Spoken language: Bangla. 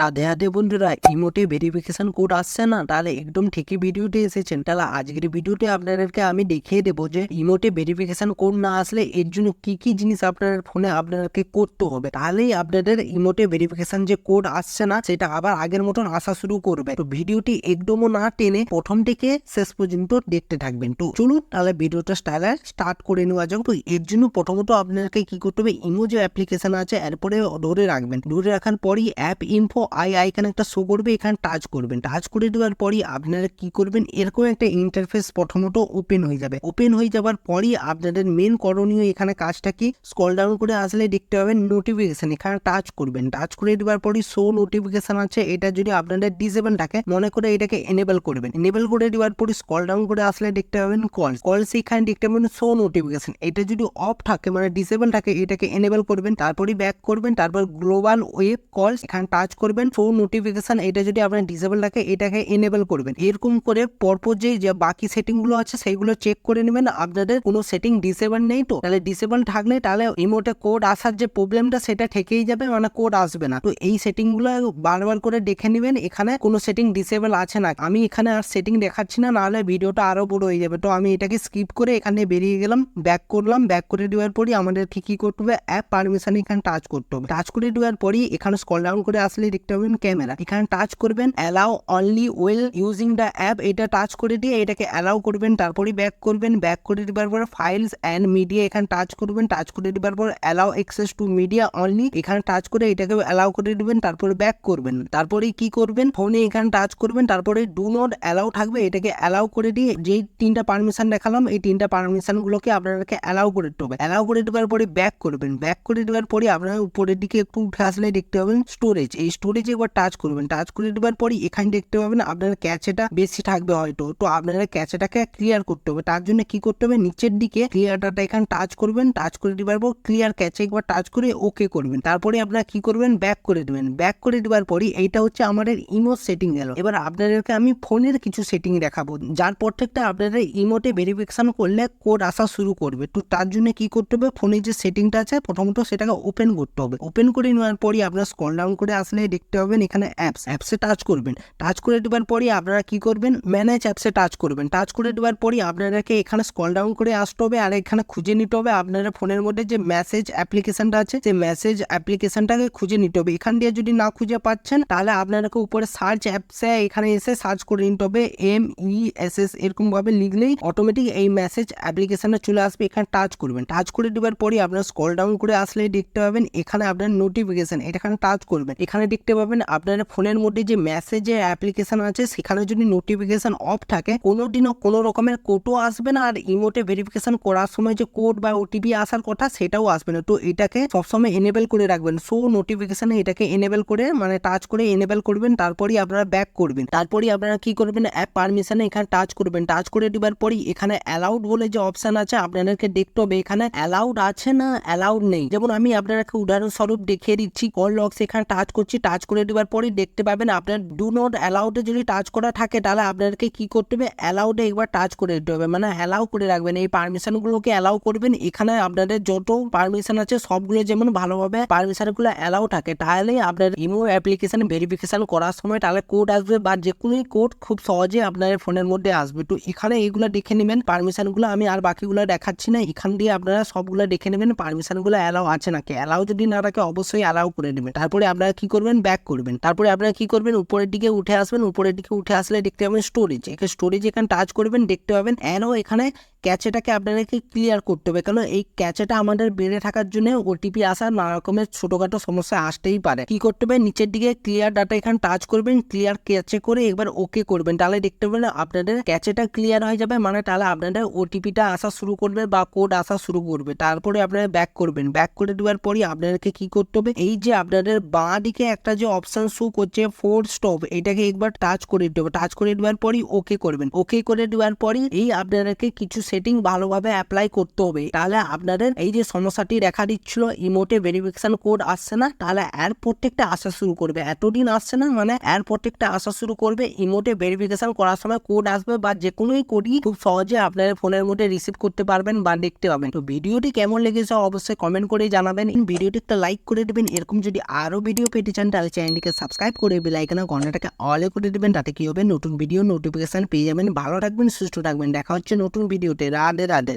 রাধে রাধে বন্ধুরা ইমোটে ভেরিফিকেশন কোড আসছে না? তাহলে একদম ঠিকই ভিডিওতে এসেছেন। তাহলে আজকের ভিডিওতে আপনাদেরকে আমি দেখিয়ে দেবো যে ইমোটে ভেরিফিকেশন কোড না আসলে এর জন্য কি কি জিনিস আপনার ফোনে আপনাদেরকে করতে হবে। তাহলেই আপনাদের ইমোটে ভেরিফিকেশন যে কোড আসছে না, সেটা আবার আগের মতন আসা শুরু করবে। তো ভিডিওটি একদমও না টেনে প্রথম থেকে শেষ পর্যন্ত দেখতে থাকবেন। তো চলুন, তাহলে ভিডিওটা স্টাইলে স্টার্ট করে নেওয়া যাক। তো এর জন্য প্রথমত আপনাদেরকে কি করতে হবে ইমো যে অ্যাপ্লিকেশন আছে, এরপরে ধরে রাখবেন। ধরে রাখার পরই অ্যাপ ইনফো আই আইখানে একটা শো করবে, এখানে টাচ করবেন। টাচ করে দেওয়ার পরই আপনারা কি করবেন? এরকম একটা ইন্টারফেস প্রথমত ওপেন হয়ে যাবে। ওপেন হয়ে যাওয়ার পরই আপনাদের মেন করণীয় এখানে কাজটা কি? স্কল ডাউন করে আসলে দেখতে পাবেন নোটিফিকেশন এখানে টাচ করবেন। টাচ করে দেওয়ার পরই শো নোটিফিকেশন আছে। এটা যদি আপনাদের ডিসেবল থাকে, মনে করে এটাকে এনেবল করবেন। এনেবল করে দেওয়ার পরই স্কল ডাউন করে আসলে দেখতে পাবেন কল কল সেখানে দেখতে পাবেন শো নোটিফিকেশন এটা যদি অফ থাকে মানে ডিসেবল থাকে, এটাকে এনেবল করবেন। তারপরই ব্যাক করবেন। তারপর গ্লোবাল ওয়েব কল এখানে টাচ করবেন। ফোন নোটিফিকেশান এটা যদি আপনার ডিসেবল থাকে, এটাকে এনেবল করবেন। এরকম করে পরপর যে বাকি সেটিংগুলো আছে, সেইগুলো চেক করে নেবেন। আপনাদের কোনো সেটিং ডিসেবল নেই তো? তাহলে ডিসেবল থাকলে তাহলে ইমোটে কোড আসার যে প্রবলেমটা সেটা থেকেই যাবে মানে কোড আসবে না। তো এই সেটিংগুলো বারবার করে দেখে নেবেন, এখানে কোনো সেটিং ডিসেবল আছে না। আমি এখানে আর সেটিং দেখাচ্ছি না, নাহলে ভিডিওটা আরও বড় হয়ে যাবে। তো আমি এটাকে স্কিপ করে এখানে বেরিয়ে গেলাম ব্যাক করলাম। ব্যাক করে দেওয়ার পরই আমাদেরকে কি করতে হবে? অ্যাপ পারমিশন এখানে টাচ করতে হবে। টাচ করে দেওয়ার পরই এখানে স্কল ডাউন করে আসলে দেখতে পাবেন ক্যামেরা এখানে টাচ করবেন allow only while using the app এটা টাচ করে দিয়ে এটাকে অ্যালাউ করবেন, তারপরই ব্যাক করবেন ব্যাক করে দেওয়ার পর ফাইলস অ্যান্ড মিডিয়া এখানে টাচ করবেন টাচ করে দেওয়ার পর allow access to media only এখানে টাচ করে এটাকে অ্যালাউ করে দিবেন, তারপরে ব্যাক করবেন। তারপরে কি করবেন? ফোনে এখানে টাচ করবেন, তারপরে ডু নট অ্যালাউ থাকবে, এটাকে অ্যালাউ করে দিয়ে যেই তিনটা পারমিশন দেখালাম, এই তিনটা পারমিশন গুলোকে আপনাদেরকে অ্যালাউ করে দিতে হবে। অ্যালাউ করে দেওয়ার পরে ব্যাক করবেন। ব্যাক করে দেওয়ার পরে আপনারা উপরের দিকে একটু উঠে আসলে দেখতে পাবেন স্টোরেজ এই স্টোরেজে একবার টাচ করবেন টাচ করে দেওয়ার পরে এখানে দেখতে পাবেন আপনার ক্যাচেটা বেশি থাকবে হয়তো। তো আপনারা ক্যাচেটাকে ক্লিয়ার করতে হবে। তার জন্য কি করতে হবে? নিচের দিকে ক্লিয়ার ডাটা এখানে টাচ করবেন টাচ করে দেওয়ার পর ক্লিয়ার ক্যাচে একবার টাচ করে ওকে করবেন। তারপরে আপনারা কি করবেন? ব্যাক করে দেবেন। ব্যাক করে দেওয়ার পরই এইটা হচ্ছে আমাদের ইমো সেটিং গেল। এবার আপনাদেরকে আমি ফোনের কিছু সেটিং দেখাবো। যার প্রত্যেকটা আপনারা ইমোতে ভেরিফিকেশন করলে কোড আসা শুরু করবে। তো তার জন্য কি করতে হবে? ফোনের যে সেটিংটা আছে, প্রথমত সেটাকে ওপেন করতে হবে। ওপেন করে নেওয়ার পরই আপনারা স্কল ডাউন করে আসলে দেখতে পাবেন এখানে অ্যাপস অ্যাপসে টাচ করবেন। টাচ করে দেওয়ার পরই আপনারা কি করবেন? ম্যানেজ অ্যাপসে টাচ করবেন। টাচ করে দেওয়ার পরই আপনাদেরকে এখানে স্কল ডাউন করে আসতে হবে আর এখানে খুঁজে নিতে হবে আপনারা ফোনের মধ্যে যে মেসেজ অ্যাপ্লিকেশনটা আছে, সেই মেসেজ অ্যাপ্লিকেশনটাকে খুঁজে নিতে হবে। এখান দিয়ে যদি না খুঁজে পাচ্ছেন, তাহলে আপনাদেরকে উপরে সার্চ অ্যাপসে এখানে এসে সার্চ করে নিতে হবে। এম ই এস এস এরকম ভাবে লিখলেই অটোমেটিক এই মেসেজ অ্যাপ্লিকেশনটা চলে আসবে, এখানে টাচ করবেন। টাচ করে দেওয়ার পরই আপনার স্কল ডাউন করে আসলে দেখতে পাবেন, এখানে আপনার নোটিফিকেশন এখানে টাচ করবেন। এখানে দেখতে পাবেন আপনার ফোনের মধ্যে যে মেসেজের অ্যাপ্লিকেশন আছে, সেখানে যদি নোটিফিকেশন অফ থাকে, কোনোদিনও কোনো রকমের কোডও আসবে না। আর ইমোটে ভেরিফিকেশন করার সময় যে কোড বা ওটিপি আসার কথা, সেটাও আসবে না। তো এটাকে সবসময় এনেবেল করে রাখবেন। সো নোটিফিকেশনে এটাকে এনেবেল করে মানে টাচ করে এনেবেল করবেন, তারপরই আপনারা ব্যাক করবেন। তারপরেই আপনারা কি করবেন অ্যাপ পারমিশনে এখানে টাচ করবেন। টাচ করে দেওয়ার পরই এখানে অ্যালাউড বলে যে অপশন আছে, আপনাদেরকে দেখতে হবে এখানে অ্যালাউড আছে না অ্যালাউড নেই। যেমন আমি আপনাদেরকে উদাহরণস্বরূপ দেখিয়ে দিচ্ছি কল লক্স এখানে টাচ করছি টাচ করে দেওয়ার পরই দেখতে পাবেন আপনার ডু নট অ্যালাউডে যদি টাচ করা থাকে, তাহলে আপনাদেরকে কি করতে হবে? অ্যালাউডে একবার টাচ করে দিতে হবে। মানে অ্যালাউ করে রাখবেন। এই পারমিশনগুলোকে অ্যালাউ করবেন। এখানে আপনাদের যত পারমিশন আছে, সবগুলো যেমন ভালোভাবে পারমিশনগুলো অ্যালাউ থাকে, তাহলেই আপনার ইমো অ্যাপ্লিকেশন ভেরিফিকেশন করার সময় তাহলে কোড আসবে বা যে কোনো কোড খুব সহজে আপনার ফোনের মধ্যে আসবে। তো এখানে এইগুলো দেখে নেবেন। পারমিশনগুলো আমি আর বাকিগুলো দেখাচ্ছি না। এখান দিয়ে আপনারা সবগুলো দেখে নেবেন। পারমিশনগুলো অ্যালাউ আছে নাকি? অ্যালাউ যদি না থাকে, অবশ্যই অ্যালাউ করে নেবেন। তারপরে আপনারা কি করবেন? ব্যাক করবেন। তারপরে আপনারা কি করবেন? উপরের দিকে উঠে আসবেন। উপরের দিকে উঠে আসলে দেখতে পাবেন স্টোরেজ এখানে স্টোরেজ এখানে টাচ করবেন, দেখতে পাবেন অ্যানও এখানে ক্যাচেটাকে আপনাদেরকে ক্লিয়ার করতে হবে। কারণ এই ক্যাচেটা আমাদের বেড়ে থাকার জন্য ওটিপি আসার নানা রকমের ছোটোখাটো সমস্যা আসতেই পারে। কি করতে হবে? নিচের দিকে ক্লিয়ার ডাটা এখানে টাচ করবেন ক্লিয়ার ক্যাচে করে একবার ওকে করবেন। তাহলে দেখতে পাবেন আপনাদের ক্যাচেটা ক্লিয়ার হয়ে যাবে মানে তাহলে আপনাদের ওটিপিটা আসা শুরু করবে বা কোড আসা শুরু করবে। তারপরে আপনারা ব্যাক করবেন। ব্যাক করে দেওয়ার পরই আপনাদেরকে কি করতে হবে? এই যে আপনাদের বাঁ দিকে একটা যে অপশান শো করছে ফোর স্টপ এটাকে একবার টাচ করে দিতে হবে। টাচ করে দেওয়ার পরই ওকে করবেন। ওকে করে দেওয়ার পরই এই আপনাদেরকে কিছু সেটিং ভালোভাবে অ্যাপ্লাই করতে হবে। তাহলে আপনাদের এই যে সমস্যাটি দেখা দিচ্ছিল ইমোটে ভেরিফিকেশন কোড আসছে না, তাহলে এর প্রত্যেকটা আসা শুরু করবে। এতদিন আসছে না মানে এর প্রত্যেকটা আসা শুরু করবে ইমোটে ভেরিফিকেশন করার সময় কোড আসবে বা যে কোনোই কোডই খুব সহজে আপনাদের ফোনের মধ্যে রিসিভ করতে পারবেন বা দেখতে পাবেন। তো ভিডিওটি কেমন লেগেছে অবশ্যই কমেন্ট করে জানাবেন। ভিডিওটি একটা লাইক করে দেবেন। এরকম যদি আরও ভিডিও পেতে চান, তাহলে চ্যানেলটিকে সাবস্ক্রাইব করে বেলাইকানা ঘন্টাটাকে অলে করে দেবেন। তাতে কি হবে? নতুন ভিডিও নোটিফিকেশন পেয়ে যাবেন। ভালো থাকবেন, সুস্থ থাকবেন। দেখা হচ্ছে নতুন ভিডিওতে রাধে রাধে